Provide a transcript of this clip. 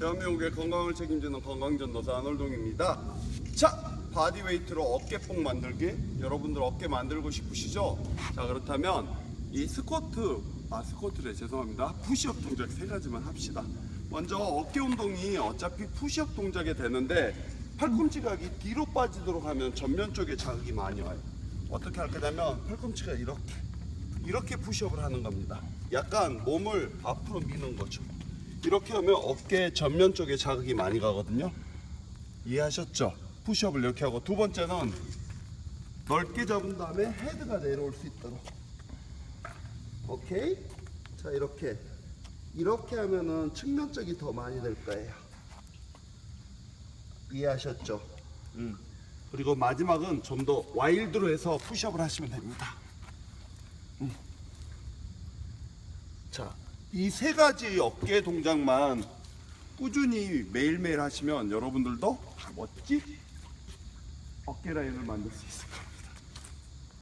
대한민국의 건강을 책임지는 건강전도사 안월동입니다. 자, 바디웨이트로 어깨뽕 만들기. 여러분들 어깨 만들고 싶으시죠? 자, 그렇다면 이 스쿼트, 아 스쿼트래 죄송합니다. 푸시업 동작 세 가지만 합시다. 먼저 어깨 운동이 어차피 푸시업 동작이 되는데 팔꿈치가 이 뒤로 빠지도록 하면 전면 쪽에 자극이 많이 와요. 어떻게 할 거냐면 팔꿈치가 이렇게 이렇게 푸시업을 하는 겁니다. 약간 몸을 앞으로 미는 거죠. 이렇게 하면 어깨 전면 쪽에 자극이 많이 가거든요. 이해하셨죠? 푸시업을 이렇게 하고 두 번째는 넓게 잡은 다음에 헤드가 내려올 수 있도록. 오케이? 자 이렇게 이렇게 하면은 측면 쪽이 더 많이 될 거예요. 이해하셨죠? 음. 그리고 마지막은 좀 더 와일드로 해서 푸시업을 하시면 됩니다. 자, 이 세 가지 어깨 동작만 꾸준히 매일매일 하시면 여러분들도 멋진 어깨 라인을 만들 수 있을 겁니다.